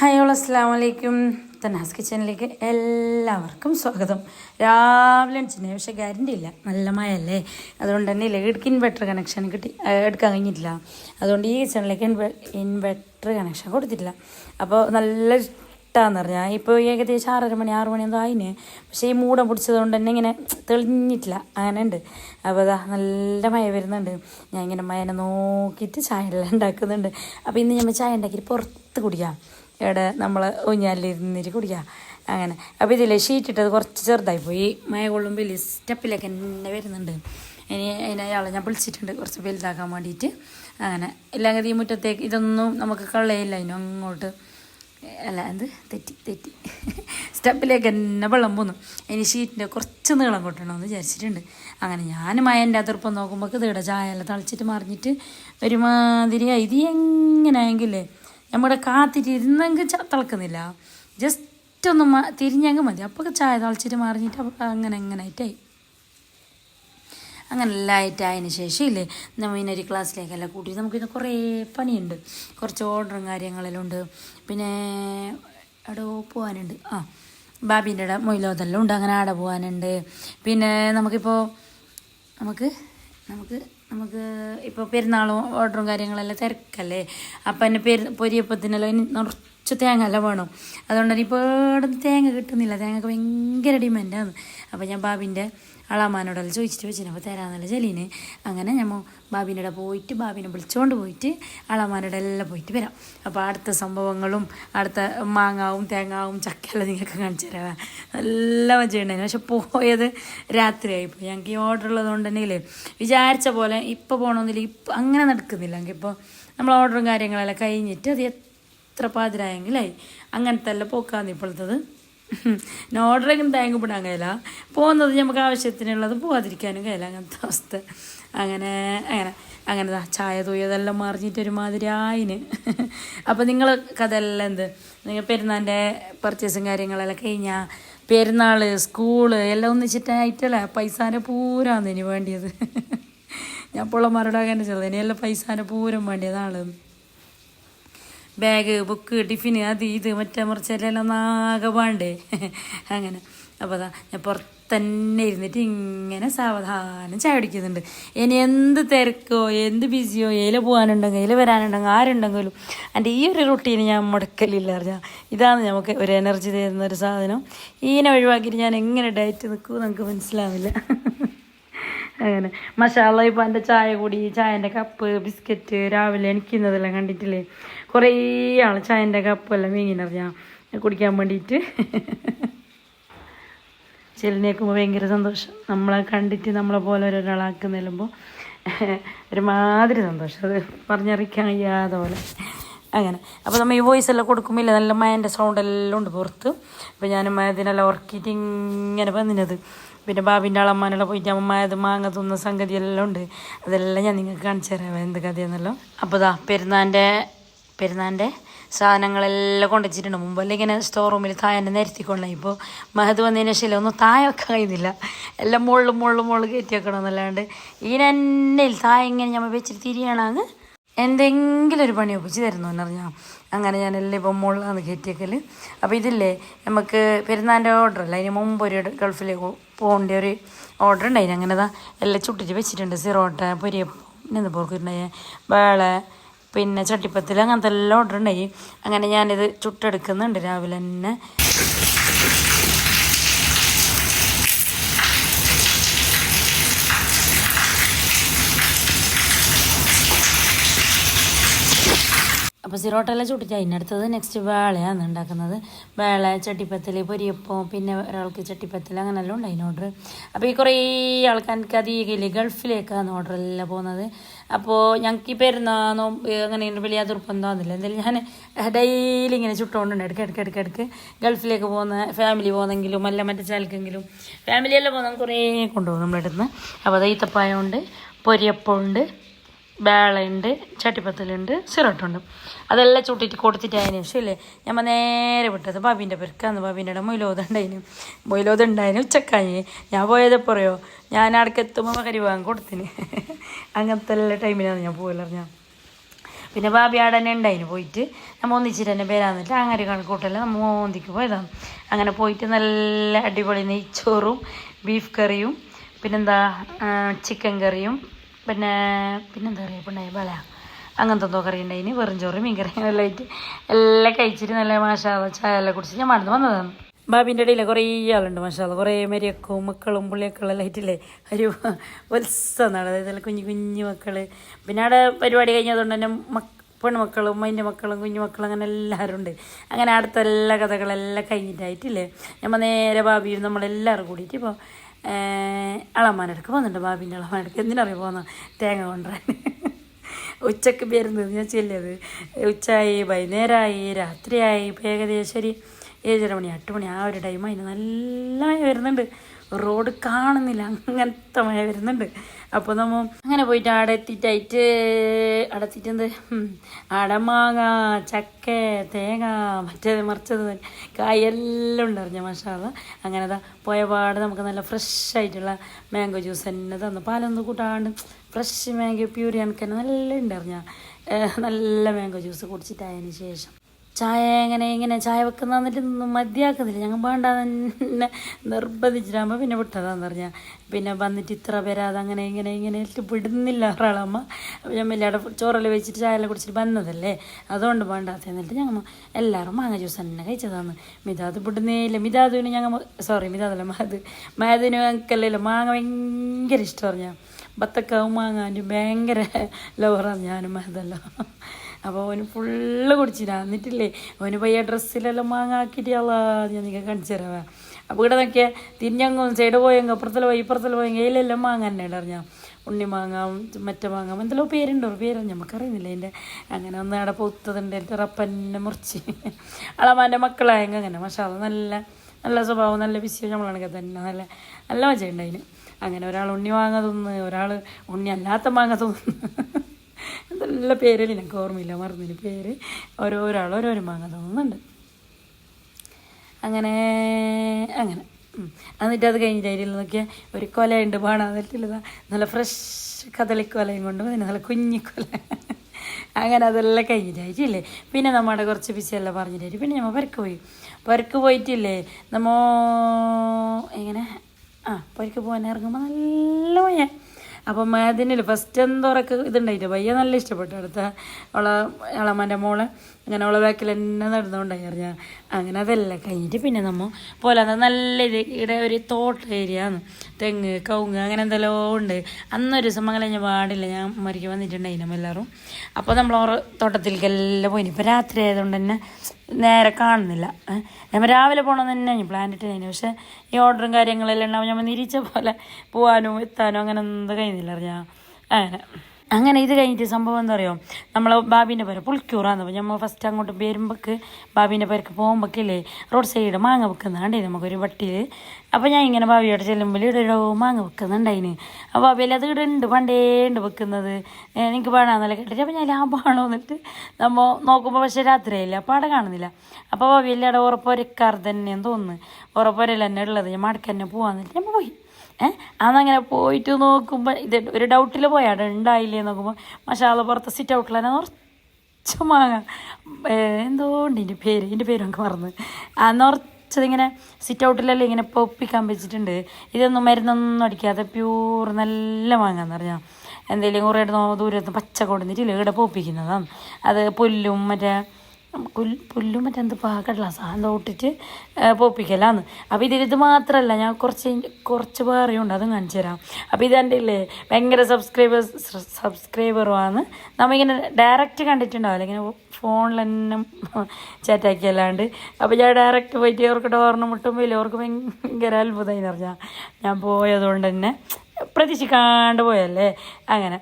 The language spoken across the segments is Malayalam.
ഹായ് ഓൾ അസ്സാം വലൈക്കും തനാസ് കിച്ചണിലേക്ക് എല്ലാവർക്കും സ്വാഗതം. രാവിലെ എണിച്ചിട്ടുണ്ട് പക്ഷേ ഗ്യാരണ്ടി ഇല്ല. നല്ല മഴയല്ലേ? അതുകൊണ്ട് തന്നെ ഇടുക്കി ഇൻവെർട്ടർ കണക്ഷൻ കിട്ടി. എടുക്കാൻ കഴിഞ്ഞിട്ടില്ല. അതുകൊണ്ട് ഈ കിച്ചണിലേക്ക് ഇൻവെ ഇൻവെർട്ടർ കണക്ഷൻ കൊടുത്തിട്ടില്ല. അപ്പോൾ നല്ല ഇഷ്ടമാണെന്ന് പറഞ്ഞാൽ ഇപ്പോൾ ഏകദേശം ആറര മണി ആറ് മണി എന്തോ ആയിന്. പക്ഷേ ഈ മൂടം പിടിച്ചതുകൊണ്ട് തന്നെ ഇങ്ങനെ തെളിഞ്ഞിട്ടില്ല. അങ്ങനെ ഉണ്ട്. അപ്പോൾ അതാ നല്ല മഴ വരുന്നുണ്ട്. ഞാൻ ഇങ്ങനെ മയനെ നോക്കിയിട്ട് ചായ എല്ലാം ഉണ്ടാക്കുന്നുണ്ട്. അപ്പോൾ ഇന്ന് ഞമ്മ ചായ ഉണ്ടാക്കിയിട്ട് പുറത്ത് കുടിക്കാം. ഇവിടെ നമ്മൾ ഊഞ്ഞാലിരുന്നിരി കുടിക്കുക അങ്ങനെ. അപ്പോൾ ഇതിൽ ഷീറ്റ് ഇട്ടത് കുറച്ച് ചെറുതായി പോയി. മഴ കൊള്ളുമ്പോൾ സ്റ്റെപ്പിലൊക്കെ എന്നെ വരുന്നുണ്ട്. ഇനി അതിനെ ഞാൻ വിളിച്ചിട്ടുണ്ട് കുറച്ച് വലുതാക്കാൻ വേണ്ടിയിട്ട് അങ്ങനെ. ഇല്ലെങ്കിൽ ഈ മുറ്റത്തേക്ക് ഇതൊന്നും നമുക്ക് കള്ളയില്ല അതിനും അങ്ങോട്ട് അല്ല എന്ത്? തെറ്റി തെറ്റി. സ്റ്റെപ്പിലേക്ക് തന്നെ വെള്ളം പോന്നു. ഇനി ഷീറ്റിന്റെ കുറച്ച് നീളം കൊട്ടണമെന്ന് വിചാരിച്ചിട്ടുണ്ട്. അങ്ങനെ ഞാൻ മയന്റെ അതിർപ്പം നോക്കുമ്പോൾ ഇതിടെ ചായ തളിച്ചിട്ട് മറിഞ്ഞിട്ട് ഒരുമാതിരി ഇത് എങ്ങനെയെങ്കിലേ നമ്മുടെ കാത്തിരിന്നെങ്കിൽ തിളക്കുന്നില്ല. ജസ്റ്റ് ഒന്ന് തിരിഞ്ഞെങ്കിൽ മതി. അപ്പോൾ ചായ തിളച്ചിട്ട് മറിഞ്ഞിട്ട് അങ്ങനെ അങ്ങനെ ആയിട്ടായി. അങ്ങനെ ആയിട്ടായതിന് ശേഷം ഇല്ലേ നമ്മൾ ഇന്നൊരു ക്ലാസ്സിലേക്കെല്ലാം കൂട്ടി. നമുക്കിന്ന് കുറേ പണിയുണ്ട്. കുറച്ച് ഓർഡറും കാര്യങ്ങളെല്ലാം ഉണ്ട്. പിന്നെ അവിടെ പോകാനുണ്ട് ആ ബാബീന്റെ മൊയിലോതെല്ലാം ഉണ്ട്. അങ്ങനെ ആടെ പോകാനുണ്ട് പിന്നെ നമുക്കിപ്പോൾ നമുക്ക് നമുക്ക് നമുക്ക് ഇപ്പോൾ പെരുന്നാളും ഓർഡറും കാര്യങ്ങളെല്ലാം തിരക്കല്ലേ? അപ്പം എന്നെ പെരു പൊരിയപ്പത്തിനെല്ലാം നിറച്ച് തേങ്ങ എല്ലാം വേണം. അതുകൊണ്ട് തന്നെ ഇപ്പോൾ തേങ്ങ കിട്ടുന്നില്ല. തേങ്ങക്ക് ഭയങ്കര ഡിമാൻഡാണ് അപ്പോൾ ഞാൻ ബാബിന്റെ അളാമാനോടെല്ലാം ചോദിച്ചിട്ട് വെച്ചിന് അപ്പോൾ തരാന്നുള്ള ജലീന്. അങ്ങനെ ഞമ്മ ബാബിനോടെ പോയിട്ട് ബാബിനെ വിളിച്ചുകൊണ്ട് പോയിട്ട് അളാമാനോടെ എല്ലാം പോയിട്ട് വരാം. അപ്പോൾ അടുത്ത സംഭവങ്ങളും അടുത്ത മാങ്ങാവും തേങ്ങാവും ചക്കയെല്ലാം നിങ്ങൾക്ക് കാണിച്ചു തരാം. നല്ല മജയുണ്ടായിരുന്നു പക്ഷെ പോയത് രാത്രിയായിപ്പോൾ ഞങ്ങൾക്ക് ഈ ഓർഡർ ഉള്ളതുകൊണ്ട് വിചാരിച്ച പോലെ ഇപ്പോൾ പോകണമെന്നില്ല ഇപ്പം അങ്ങനെ നടക്കുന്നില്ല. എങ്കിൽ ഇപ്പോൾ നമ്മൾ ഓർഡറും കാര്യങ്ങളെല്ലാം കഴിഞ്ഞിട്ട് അത് എത്ര പാതിരായെങ്കിലായി. അങ്ങനത്തെ എല്ലാം പോക്കാന്ന് ഇപ്പോഴത്തത്. ഓർഡറെങ്കിലും താങ്ക് പിടാൻ കഴിയില്ല. പോകുന്നത് നമുക്ക് ആവശ്യത്തിനുള്ളത് പോകാതിരിക്കാനും കഴിയില്ല. അങ്ങനത്തെ അവസ്ഥ. അങ്ങനെ അങ്ങനെ. അങ്ങനെ ചായ തൂയതെല്ലാം മറിഞ്ഞിട്ട് ഒരുമാതിരി ആയിന് അപ്പോൾ നിങ്ങൾ കഥയെല്ലാം എന്ത്? നിങ്ങൾ പെരുന്നാളിന്റെ പർച്ചേസും കാര്യങ്ങളെല്ലാം കഴിഞ്ഞാൽ പെരുന്നാൾ സ്കൂൾ എല്ലാം ഒന്നിച്ചിട്ടായിട്ടല്ലേ പൈസാനെ പൂരാന്ന് ഇനി വേണ്ടിയത്. ഞാൻ പൊള്ളമാരുടെ അങ്ങനെ ചെറുത് ഇനിയെല്ലാം പൈസാന്റെ പൂരം വേണ്ടിയതാണ്. ബാഗ് ബുക്ക് ടിഫിന് അത് ഇത് മറ്റേ മറിച്ചെല്ലാം ആകെ വേണ്ടേ? അങ്ങനെ. അപ്പോൾ അതാ ഞാൻ പുറത്തന്നെ ഇരുന്നിട്ട് ഇങ്ങനെ സാവധാനം ചായ കുടിക്കുന്നുണ്ട്. ഇനി എന്ത് തിരക്കോ എന്ത് ബിസിയോ ഏല പോകാനുണ്ടെങ്കിൽ ഏല വരാനുണ്ടെങ്കിൽ ആരുണ്ടെങ്കിലും എന്റെ ഈ ഒരു റുട്ടീന് ഞാൻ മുടക്കലില്ല. അറിഞ്ഞാൽ ഇതാണ് നമുക്ക് ഒരു എനർജി തരുന്ന ഒരു സാധനം. ഈനെ ഒഴിവാക്കിയിട്ട് ഞാൻ എങ്ങനെ ഡയറ്റ് നിൽക്കുമോ നമുക്ക് മനസ്സിലാവില്ല. അങ്ങനെ. മസാല ഇപ്പം എന്റെ ചായ കൂടി ചായന്റെ കപ്പ് ബിസ്ക്കറ്റ് രാവിലെ എണിക്കുന്നതെല്ലാം കണ്ടിട്ടില്ലേ? കുറേ ആൾ ചായന്റെ കപ്പെല്ലാം വീങ്ങിനറിയാം കുടിക്കാൻ വേണ്ടിയിട്ട് ചെല്ലിനേക്കുമ്പോൾ ഭയങ്കര സന്തോഷം. നമ്മളെ കണ്ടിട്ട് നമ്മളെ പോലെ ഒരാളാക്കി നില്ലുമ്പോൾ ഒരുമാതിരി സന്തോഷം. അത് പറഞ്ഞറിയിക്കാൻ കഴിയാതെ അങ്ങനെ. അപ്പോൾ നമ്മൾ ഈ വോയിസ് എല്ലാം കൊടുക്കുമ്പോൾ നല്ല മയന്റെ സൗണ്ട് എല്ലാം ഉണ്ട് പുറത്ത്. അപ്പോൾ ഞാൻ മയതിനെല്ലാം ഉറക്കിയിട്ട് ഇങ്ങനെ വന്നിനത്. പിന്നെ ബാബിന്റെ അളമ്മാനെല്ലാം പോയിട്ട് അമ്മ അത് മാങ്ങ തിന്ന സംഗതിയെല്ലാം ഉണ്ട്. അതെല്ലാം ഞാൻ നിങ്ങൾക്ക് കാണിച്ചു തരാം. എന്ത് കഥയെന്നല്ലോ. അപ്പോൾ ദാ പെരുന്നാന്റെ പെരുന്നാന്റെ സാധനങ്ങളെല്ലാം കൊണ്ടുവച്ചിട്ടുണ്ട്. മുമ്പെല്ലാം ഇങ്ങനെ സ്റ്റോർ റൂമിൽ തായനെ നിരത്തിക്കൊള്ളാം. ഇപ്പോൾ മഹത് വന്നതിന് ശേഷം ഒന്നും തായ വെക്കാൻ കഴിയുന്നില്ല. എല്ലാം മുകളിൽ മുകളിൽ മുകളിൽ കയറ്റി വെക്കണം എന്നല്ലാണ്ട്. താഴെ ഇങ്ങനെ ഞമ്മ വെച്ചിട്ട് തിരിയണമെങ്കിൽ എന്തെങ്കിലും ഒരു പണി ഒപ്പിച്ച് തരുന്നു എന്നറിഞ്ഞാൽ അങ്ങനെ ഞാനെല്ലാം ഇപ്പം മുകളിലാണ് കയറ്റിയേക്കൽ അപ്പോൾ ഇതില്ലേ നമുക്ക് പെരുന്നാന്റെ ഓർഡർ അല്ല? അതിന് മുമ്പ് ഒരു ഗൾഫിലേക്ക് പോകേണ്ട ഒരു ഓർഡർ ഉണ്ടായിരുന്നു അങ്ങനെ ദാ എല്ലാം ചുട്ടിട്ട് വെച്ചിട്ടുണ്ട്. സിറോട്ട പൊരിയപ്പം എന്താ പോർക്കുണ്ടായ? വേള പിന്നെ ചട്ടിപ്പത്തിൽ അങ്ങനത്തെ എല്ലാം ഓർഡർ ഉണ്ടായി അങ്ങനെ ഞാനിത് ചുട്ടെടുക്കുന്നുണ്ട് രാവിലെ തന്നെ. അപ്പോൾ സിറോട്ടെല്ലാം ചുട്ടിട്ട് അതിനടുത്തത് നെക്സ്റ്റ് വേളയാണ് ഉണ്ടാക്കുന്നത്. വേള ചട്ടിപ്പത്തൽ പൊരിയപ്പം പിന്നെ ഒരാൾക്ക് ചട്ടിപ്പത്തൽ അങ്ങനെയെല്ലാം ഉണ്ട് അതിന് ഓർഡർ അപ്പോൾ ഈ കുറേ ആൾക്കാർക്ക് അധികം ഗൾഫിലേക്കാണ് ഓർഡർ എല്ലാം പോകുന്നത്. അപ്പോൾ ഞങ്ങൾക്ക് ഈ പെരുന്നാ നോമ്പ് അങ്ങനെ വലിയ നിർബന്ധമൊന്നുമില്ല എന്തായാലും ഞാൻ ഡെയിലി ഇങ്ങനെ ചുട്ടുകൊണ്ടുണ്ട് ഇടയ്ക്ക് ഇടയ്ക്ക് ഇടയ്ക്ക് ഇടയ്ക്ക് ഗൾഫിലേക്ക് പോകുന്ന ഫാമിലി പോകുന്നെങ്കിലും അല്ല മറ്റേ ചാലക്കെങ്കിലും ഫാമിലിയെല്ലാം പോകുന്ന കുറേ കൊണ്ടുപോകും നമ്മുടെ അടുത്ത് അപ്പോൾ അത് ഈത്തപ്പായ ഉണ്ട് പൊരിയപ്പം ഉണ്ട് വേളയുണ്ട് ചട്ടിപ്പത്തലുണ്ട് സിറോട്ടുണ്ട്. അതെല്ലാം ചൂട്ടിട്ട് കൊടുത്തിട്ട് അതിന് ശേഷം ഇല്ലേ ഞമ്മ നേരെ വിട്ടത് ബാബിന്റെ പെരുക്കാന്ന് ബാബിന്റെ ഇടം മൊയിലോത് ഉണ്ടായിന്. മൊയിലോത് ഉണ്ടായിന് ഉച്ചക്കായി. ഞാൻ പോയത് പറയോ ഞാൻ അടക്കെത്തുമ്പോൾ കരി വാങ്ങി കൊടുത്തിന്. അങ്ങനത്തെ എല്ലാ ടൈമിലാണ് ഞാൻ പോകലറിഞ്ഞ പിന്നെ ബാബി ആടെ തന്നെ ഉണ്ടായിന് പോയിട്ട്. നമ്മൾ ഒന്നിച്ചിട്ട് തന്നെ പേരാന്നിട്ട് അങ്ങനെ കണക്കൂട്ടല്ല നമ്മൾ മോന്തിക്ക് പോയതാണ് അങ്ങനെ പോയിട്ട് നല്ല അടിപൊളി നെയ്ച്ചോറും ബീഫ് കറിയും പിന്നെന്താ ചിക്കൻ കറിയും പിന്നെ പിന്നെന്താ പറയുക പിന്നെ ബല അങ്ങനത്തെ എന്തോ കറി ഉണ്ടായിന് വെറും ചോറ് മീൻ കറി എല്ലാം ആയിട്ട് എല്ലാം കഴിച്ചിട്ട് നല്ല മാഷാല ചായ എല്ലാം കുടിച്ച് ഞാൻ മടന്ന് വന്നതാണ്. ബാബിന്റെ ഇടയിൽ കുറേ ആളുണ്ട് മാഷാല കുറേ മരിയക്കും മക്കളും പുള്ളിയൊക്കെ ആയിട്ടില്ലേ ഒരു ഉത്സവമാണ്. അതായത് കുഞ്ഞു കുഞ്ഞു മക്കൾ പിന്നെ അവിടെ പരിപാടി കഴിഞ്ഞതുകൊണ്ട് തന്നെ മക്ക പെൺമക്കളും അതിന്റെ മക്കളും കുഞ്ഞു മക്കളും അങ്ങനെ എല്ലാവരും ഉണ്ട്. അങ്ങനെ അടുത്ത എല്ലാ കഥകളെല്ലാം കഴിഞ്ഞിട്ടായിട്ടില്ലേ? നമ്മൾ നേരെ ബാബിയും നമ്മളെല്ലാവരും കൂടിയിട്ട് ഇപ്പോൾ അളമാനടുക്ക് പോകുന്നുണ്ട് ബാബിന്റെ അളമാനടുക്ക് എന്തിനറിയാം പോകുന്ന തേങ്ങ കൊണ്ടുവരാൻ. ഉച്ചയ്ക്ക് വരുന്നത് ഞാൻ ചെല്ലിയത് ഉച്ചയായി വൈകുന്നേരമായി രാത്രിയായി. ഇപ്പം ഏകദേശം ഒരു ഏഴര മണി എട്ട് മണി ആ ഒരു ടൈം അതിന് നല്ല മഴ വരുന്നുണ്ട്. റോഡ് കാണുന്നില്ല. അങ്ങനത്തെ മഴ വരുന്നുണ്ട്. അപ്പോൾ നമ്മ അങ്ങനെ പോയിട്ട് ആടെ എത്തിയിട്ടായിട്ട് എന്ത്? ആടെ മാങ്ങ ചക്ക തേങ്ങ മറ്റേത് മറിച്ചത് കായെല്ലാം ഉണ്ടായിരുന്നു മഷാല അങ്ങനെ അതാ പോയ പാട് നമുക്ക് നല്ല ഫ്രഷ് ആയിട്ടുള്ള മാംഗോ ജ്യൂസ് തന്നെ തന്നു. പാലൊന്നും കൂട്ടാണ്ട് ഫ്രഷ് മാംഗോ പ്യൂരി എനിക്ക് തന്നെ നല്ല ഉണ്ടായിരുന്നു നല്ല മാംഗോ ജ്യൂസ് കുടിച്ചിട്ടായതിന് ശേഷം. ചായ എങ്ങനെ ഇങ്ങനെ ചായ വെക്കുന്ന എന്നിട്ട് മതിയാക്കുന്നില്ല. ഞങ്ങൾ വേണ്ട തന്നെ നിർബന്ധിച്ചിട്ടാകുമ്പോൾ പിന്നെ വിട്ടതാന്ന് പറഞ്ഞാൽ പിന്നെ വന്നിട്ട് ഇത്ര പേരാത് അങ്ങനെ ഇങ്ങനെ ഇങ്ങനെ വിടുന്നില്ല ഒരാളമ്മ. ഞാൻ വലിയ ചോറെല്ലാം വെച്ചിട്ട് ചായ എല്ലാം കുടിച്ചിട്ട് വന്നതല്ലേ? അതുകൊണ്ട് വേണ്ടാത്ത എന്നിട്ട് ഞങ്ങൾ എല്ലാവരും മാങ്ങ ജ്യൂസ് തന്നെ കഴിച്ചതാണ് മിതാത് വിടുന്നേ ഇല്ല മിതാദിന് ഞങ്ങൾ സോറി മിതാദല്ല മാത്. മാതിന് ഞങ്ങൾക്കല്ലല്ലോ മാങ്ങ ഭയങ്കര ഇഷ്ടം പറഞ്ഞാൽ ബത്തക്കാവും മാങ്ങാന്റെ ഭയങ്കര ലവറാണ് ഞാനും മഹദല്ലോ അപ്പോൾ അവന് ഫുള്ള് കുടിച്ചിരാ എന്നിട്ടില്ലേ അവന് പയ്യ ഡ്രസ്സിലെല്ലാം മാങ്ങാക്കിയിട്ട് ഞാൻ നിങ്ങൾക്ക് കാണിച്ചു തരാവാ അപ്പോൾ ഇവിടെ നോക്കിയാൽ തിരിഞ്ഞങ്ങും സൈഡ് പോയെങ്കിൽ അപ്പുറത്തിൽ പോയി ഇപ്പുറത്തിൽ പോയെങ്കിൽ ഇതിലെല്ലാം മാങ്ങ തന്നെ അറിഞ്ഞാൽ ഉണ്ണി മാങ്ങ മറ്റേ മാങ്ങ എന്തെല്ലോ പേരുണ്ടോ പേര് നമുക്കറിയുന്നില്ല അതിന്റെ അങ്ങനെ ഒന്ന് അവിടെ പൊത്തതുണ്ട് എന്റെ റപ്പന്നെ മുറിച്ച്. അളമാന്റെ മക്കളായെങ്കിൽ അങ്ങനെ. മഷാല നല്ല നല്ല സ്വഭാവം നല്ല വിശ്വം നമ്മളാണെങ്കിൽ തന്നെ. നല്ല നല്ല മജ ഉണ്ടായിന് അങ്ങനെ ഒരാൾ ഉണ്ണി മാങ്ങ തിന്ന് ഒരാൾ ഉണ്ണി അല്ലാത്ത മാങ്ങ തിന്ന്. നല്ല പേരല്ല? എനിക്ക് ഓർമ്മയില്ല മറന്നിന് പേര്. ഓരോരാൾ ഓരോരോ മാങ്ങ തോന്നുന്നുണ്ട്. അങ്ങനെ അങ്ങനെ. എന്നിട്ട് അത് കഴിഞ്ഞിട്ട് അതിൽ നോക്കിയാൽ ഒരു കൊലയുണ്ട് പാടാൻ പറ്റില്ല നല്ല ഫ്രഷ് കദളിക്കൊലയും കൊണ്ട് പിന്നെ നല്ല കുഞ്ഞിക്കൊല. അങ്ങനെ അതെല്ലാം കഴിഞ്ഞിട്ടായിട്ടില്ലേ പിന്നെ നമ്മുടെ കുറച്ച് പിസിയെല്ലാം പറഞ്ഞിട്ടായിട്ട് പിന്നെ നമ്മൾ പരക്ക് പോയി. പരക്ക് പോയിട്ടില്ലേ? നമ്മ എങ്ങനെ? ആ പരക്ക് പോകാൻ ഇറങ്ങുമ്പോൾ നല്ല മഴ അപ്പം അതിനില്ല. ഫസ്റ്റ് എന്തോറൊക്കെ ഇതുണ്ടായിട്ട്? പയ്യ നല്ല ഇഷ്ടപ്പെട്ടു. അടുത്ത അവളെ ഇളമാന്റെ മോളെ അങ്ങനെ അവളെ ബാക്കിൽ തന്നെ നടന്നുകൊണ്ടായി അങ്ങനെ അതെല്ലാം കഴിഞ്ഞിട്ട് പിന്നെ നമ്മൾ പോലെ നല്ല ഇവിടെ ഒരു തോട്ട ഏരിയ ആണ്. തെങ്ങ് കവുങ്ങ് അങ്ങനെ എന്തെല്ലോ ഉണ്ട്. അന്നൊരു ദിവസം മംഗലഞ്ഞ പാടില്ല. ഞാൻ മരിക്ക് വന്നിട്ടുണ്ടായിരുന്നു എല്ലാവരും. അപ്പോൾ നമ്മൾ ഓരോ തോട്ടത്തിലേക്കെല്ലാം പോയി ഇപ്പോൾ രാത്രി ആയതുകൊണ്ട് തന്നെ നേരെ കാണുന്നില്ല. ഞാൻ നമ്മൾ രാവിലെ പോകണമെന്ന് തന്നെ ഞാൻ പ്ലാൻ ഇട്ടിരുന്നു പക്ഷേ ഈ ഓർഡറും കാര്യങ്ങളെല്ലാം ഉണ്ടാവും നമ്മൾ നിരീച്ച പോലെ പോകാനോ എത്താനോ അങ്ങനെ ഒന്നും കഴിയുന്നില്ല അറിഞ്ഞാൽ അങ്ങനെ. അങ്ങനെ ഇത് കഴിഞ്ഞിട്ട് സംഭവം എന്താ പറയുക നമ്മളെ ബാബീന്റെ പേര് പുളിക്കൂറാന്ന് അപ്പോൾ നമ്മൾ ഫസ്റ്റ് അങ്ങോട്ട് വരുമ്പോൾക്ക് ബാബീന്റെ പേർക്ക് പോകുമ്പോഴേക്കില്ലേ റോഡ് സൈഡ് മാങ്ങ വെക്കുന്നതാണ്ടേ നമുക്കൊരു വട്ടിയിൽ അപ്പോൾ ഞാൻ ഇങ്ങനെ ഭാവിയോട് ചെല്ലുമ്പോൾ ഒരു മാങ്ങ വെക്കുന്നുണ്ടായിന്. അപ്പോൾ ഭാവിയിൽ അത് ഇവിടെ ഉണ്ട് പണ്ടേ ഉണ്ട് വെക്കുന്നത്. എനിക്ക് വേണമെന്നല്ല കേട്ടിട്ട്. അപ്പോൾ ഞാൻ ലാഭമാണോ എന്നിട്ട് നമ്മൾ നോക്കുമ്പോൾ പക്ഷേ രാത്രിയായില്ല അപ്പോൾ അവിടെ കാണുന്നില്ല. അപ്പോൾ ഭാവിയിൽ അവിടെ ഉറപ്പൊരക്കാർ തന്നെയെന്ന് തോന്നുന്നു. ഉറപ്പൊരല്ല തന്നെ ഉള്ളത്. ഞാൻ മടക്ക തന്നെ പോകാന്നിട്ട് ഞാൻ പോയി. ഏഹ് അന്നങ്ങനെ പോയിട്ട് നോക്കുമ്പോൾ ഇത് ഒരു ഡൗട്ടിൽ പോയി. അവിടെ ഉണ്ടായില്ലേ നോക്കുമ്പോൾ മഷാല പുറത്ത് സിറ്റ് ഔട്ടിൽ തന്നെ നിറച്ച മാങ്ങ. എന്തോ ഇതിന്റെ പേര്. എന്റെ പേര് നമുക്ക് മറന്ന്. ആ നിറച്ചതിങ്ങനെ സിറ്റ് ഔട്ടിലെല്ലാം ഇങ്ങനെ പൊപ്പിക്കാൻ വെച്ചിട്ടുണ്ട്. ഇതൊന്നും മരുന്നൊന്നും അടിക്കാതെ പ്യൂർ നല്ല മാങ്ങ എന്ന് പറഞ്ഞാൽ എന്തെങ്കിലും കുറേ ദൂരത്ത് പച്ച കൊടുത്തിട്ട് ഇവിടെ പൊപ്പിക്കുന്നതാണ് അത് പുല്ലും മറ്റേ പുല്ലും മറ്റെന്ത് പാകമുള്ള സാധനം ഇട്ടിട്ട് പൊപ്പിക്കലാന്ന്. അപ്പോൾ ഇതിൽ ഇത് മാത്രമല്ല ഞാൻ കുറച്ച് കുറച്ച് പറയുണ്ട് അതും കാണിച്ചു തരാം. അപ്പോൾ ഇതെന്റെ ഇല്ലേ ഭയങ്കര സബ്സ്ക്രൈബേഴ്സ് സബ്സ്ക്രൈബറുമാണ് നമ്മളിങ്ങനെ ഡയറക്റ്റ് കണ്ടിട്ടുണ്ടാവില്ല ഇങ്ങനെ ഫോണിൽ തന്നെ ചാറ്റാക്കിയല്ലാണ്ട് അപ്പോൾ ഞാൻ ഡയറക്റ്റ് പോയിട്ട് അവർക്ക് ഡോറിന് മുട്ടുമ്പോൾ അവർക്ക് ഭയങ്കര അത്ഭുതമായി പറഞ്ഞാൽ ഞാൻ പോയതുകൊണ്ട് തന്നെ പ്രതീക്ഷിക്കാണ്ട് പോയല്ലേ അങ്ങനെ.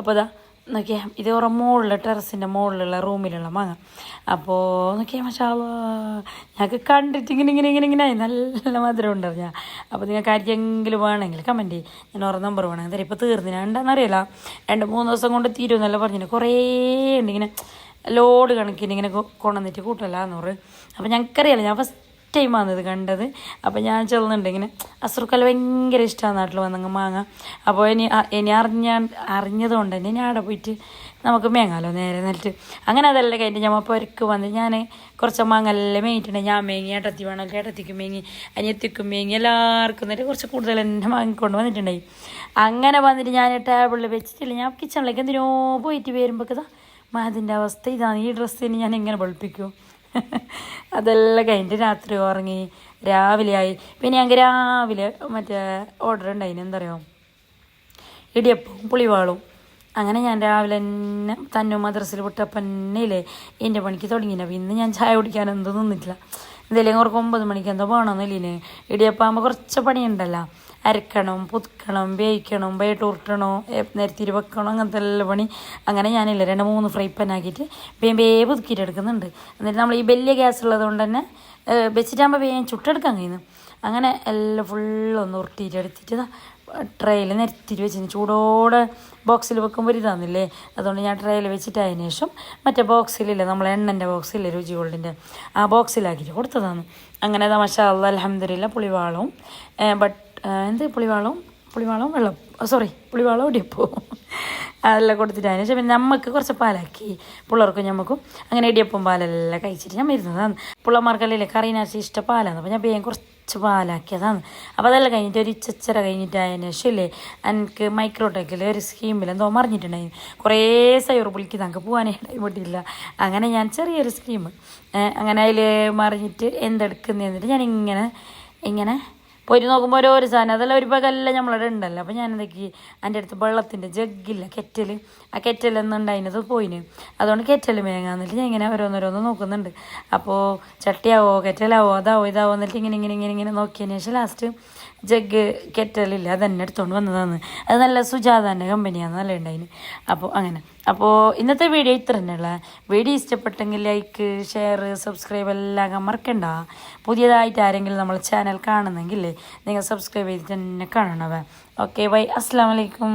അപ്പോൾ ഇതാ നോക്കിയാൽ ഇത് ഓരോ മുകളിൽ ടെറസിന്റെ മുകളിലുള്ള റൂമിലുള്ള മാങ്ങ. അപ്പോൾ നോക്കിയാൽ മഷാള ഞങ്ങൾക്ക് കണ്ടിട്ട് ഇങ്ങനെ ഇങ്ങനെ ഇങ്ങനെ ഇങ്ങനെ. നല്ല മധുരം ഉണ്ട് ഞാൻ. അപ്പോൾ നിങ്ങൾക്ക് ആർക്കെങ്കിലും വേണമെങ്കിൽ കമന്റ് ചെയ്യും. ഞാൻ ഓരോ നമ്പർ വേണമെങ്കിൽ തരാം. ഇപ്പോൾ തീർന്നില്ല എന്താണെന്നറിയില്ല രണ്ട് മൂന്ന് ദിവസം കൊണ്ട് തീരുമെന്നല്ല പറഞ്ഞു കുറേ ഉണ്ട് ഇങ്ങനെ. ലോഡ് കണക്കിന് ഇങ്ങനെ കൊണ്ടുവന്നിട്ട് കൂട്ടല്ല അപ്പോൾ ഞങ്ങൾക്കറിയാലോ ഞാൻ ഫസ്റ്റ് ടൈമാണ് ഇത് കണ്ടത്. അപ്പോൾ ഞാൻ ചെല്ലുന്നുണ്ട് ഇങ്ങനെ ഭയങ്കര ഇഷ്ടമാണ് നാട്ടിൽ വന്നങ്ങ് മാങ്ങ. അപ്പോൾ ഇനി ഇനി ഇനി അറിഞ്ഞ അറിഞ്ഞതുകൊണ്ട് തന്നെ ഞാൻ അവിടെ പോയിട്ട് നമുക്ക് മേങ്ങാലോ നേരെ നിന്നിട്ട് അങ്ങനെ അതല്ല കഴിഞ്ഞിട്ട് ഞാൻ പുരക്ക് വന്ന് ഞാൻ കുറച്ച് മാങ്ങെല്ലാം മേങ്ങിയിട്ടുണ്ട്. ഞാൻ മേങ്ങി ഏട്ടത്തി വേണം ഏട്ടത്തിക്കും മേങ്ങി അനിയത്തിക്കും മേങ്ങി എല്ലാവർക്കും എന്നിട്ട് കുറച്ച് കൂടുതൽ എന്നെ വാങ്ങിക്കൊണ്ട് വന്നിട്ടുണ്ടായി. അങ്ങനെ വന്നിട്ട് ഞാൻ ടേബിളിൽ വെച്ചിട്ടില്ല. ഞാൻ കിച്ചണിലേക്ക് എന്തിനോ പോയിട്ട് വരുമ്പോഴേക്കതാ മാതിന്റെ അവസ്ഥ. ഇതാണ് ഈ ഡ്രസ്സിന് ഞാൻ എങ്ങനെ വെളുപ്പിക്കും അതെല്ലാം കഴിഞ്ഞിട്ട് രാത്രി ഉറങ്ങി രാവിലെ ആയി. പിന്നെ ഞങ്ങൾക്ക് രാവിലെ മറ്റേ ഓർഡർ ഉണ്ടായിന് എന്താ പറയുക ഇടിയപ്പവും പുളിവാളും. അങ്ങനെ ഞാൻ രാവിലെ തന്നെ തന്നെ മദ്രസിൽ വിട്ടപ്പന്നേലേ എന്റെ പണിക്ക് തുടങ്ങിന. ഇന്ന് ഞാൻ ചായ കുടിക്കാൻ എന്തോ നിന്നിട്ടില്ല എന്തെങ്കിലും കുറച്ച് ഒമ്പത് മണിക്ക് എന്തോ പോകണമെന്നില്ലേ ഇടിയപ്പാകുമ്പോൾ കുറച്ച് പണിയുണ്ടല്ലോ. അരക്കണം പുതുക്കണം വേവിക്കണം വേട്ട് ഉരുട്ടണോ നിരത്തിരി വെക്കണം അങ്ങനത്തെ എല്ലാ പണി അങ്ങനെ ഞാനില്ല. രണ്ട് മൂന്ന് ഫ്രൈ പാൻ ആക്കിയിട്ട് വേം വേ പുതുക്കിയിട്ട് എടുക്കുന്നുണ്ട്. എന്നിട്ട് നമ്മൾ ഈ വലിയ ഗ്യാസ് ഉള്ളത് കൊണ്ട് തന്നെ വെച്ചിട്ടാകുമ്പോൾ വേഗം ചുട്ടെടുക്കാൻ കഴിയുന്നു. അങ്ങനെ എല്ലാം ഫുള്ളൊന്ന് ഉരുട്ടിയിട്ട് എടുത്തിട്ട് ട്രേയിൽ നിരത്തിരി വെച്ചിന് ചൂടോടെ ബോക്സിൽ വെക്കുമ്പോൾ ഇതാന്നില്ലേ? അതുകൊണ്ട് ഞാൻ ട്രേയിൽ വെച്ചിട്ട് അതിന് ശേഷം മറ്റേ ബോക്സിലില്ല നമ്മളെ എണ്ണന്റെ ബോക്സില്ലേ രുചി ഗോൾഡിന്റെ ആ ബോക്സിലാക്കിയിട്ട് കൊടുത്തതാണ്. അങ്ങനെ തമാശ അലഹമ്മദില്ല പുളിവാളവും ബട്ട് എന്ത്? പുളിവാളവും പുളിവാളവും വെള്ളം. സോറി പുളിവാളവും ഇടിയപ്പവും. അതെല്ലാം കൊടുത്തിട്ട് അതിന് ശേഷം പിന്നെ നമുക്ക് കുറച്ച് പാലാക്കി. പിള്ളേർക്കും ഞമ്മക്കും അങ്ങനെ ഇടിയപ്പം പാലെല്ലാം കഴിച്ചിട്ട് ഞാൻ വരുന്നതാണ് പിള്ളമാർക്കല്ലേ കറീനാശി ഇഷ്ട പാലാണ് അപ്പോൾ ഞാൻ വേഗം കുറച്ച് പാലാക്കിയതാണ്. അപ്പോൾ അതെല്ലാം കഴിഞ്ഞിട്ട് ഒരു ഇച്ചച്ചര കഴിഞ്ഞിട്ട് അതിന് ശേഷം ഇല്ലേ എനിക്ക് മൈക്രോടെക്കിൽ ഒരു സ്കീമിൽ എന്തോ മറിഞ്ഞിട്ടുണ്ടായി കുറേ സൈർ പുളിക്ക് നമുക്ക് പോകാനേ പറ്റില്ല അങ്ങനെ ഞാൻ ചെറിയൊരു സ്കീം. അങ്ങനെ അതിൽ മറിഞ്ഞിട്ട് എന്തെടുക്കുന്നതെന്നിട്ട് ഞാൻ ഇങ്ങനെ ഇങ്ങനെ പോയിട്ട് നോക്കുമ്പോൾ ഓരോ സാധനം. അതെല്ലാം ഒരു പകലെല്ലാം നമ്മളവിടെ ഉണ്ടല്ലോ. അപ്പോൾ ഞാൻ എന്തൊക്കെ എന്റെ അടുത്ത് വെള്ളത്തിന്റെ ജഗ്ഗില്ല കെറ്റൽ ആ കെറ്റലൊന്നും ഉണ്ടായിരുന്നത് പോയിന്. അതുകൊണ്ട് കെറ്റൽ മേങ്ങാന്നിട്ട് ഞാൻ ഇങ്ങനെ ഓരോന്നോരോന്ന് നോക്കുന്നുണ്ട്. അപ്പോൾ ചട്ടിയാവോ കെറ്റലാവോ അതാവോ ഇതാവോ എന്നിട്ട് ഇങ്ങനെ ഇങ്ങനെ ഇങ്ങനെ ഇങ്ങനെ നോക്കിയതിന് ശേഷം ലാസ്റ്റ് ജഗ് കെറ്റലില്ല അതെന്നെ എടുത്തുകൊണ്ട് വന്നതാണ് അത് നല്ല സുജാതാന്റെ കമ്പനിയാണ് നല്ല ഉണ്ടായിന്. അപ്പോൾ അങ്ങനെ. അപ്പോൾ ഇന്നത്തെ വീഡിയോ ഇത്ര തന്നെയുള്ള വീഡിയോ ഇഷ്ടപ്പെട്ടെങ്കിൽ ലൈക്ക് ഷെയർ സബ്സ്ക്രൈബ് എല്ലാം മറക്കണ്ട. പുതിയതായിട്ട് ആരെങ്കിലും നമ്മൾ ചാനൽ കാണുന്നെങ്കിൽ നിങ്ങൾ സബ്സ്ക്രൈബ് ചെയ്തിട്ട് തന്നെ കാണണവേ. ഓക്കെ ബൈ അസ്സാം വലൈക്കും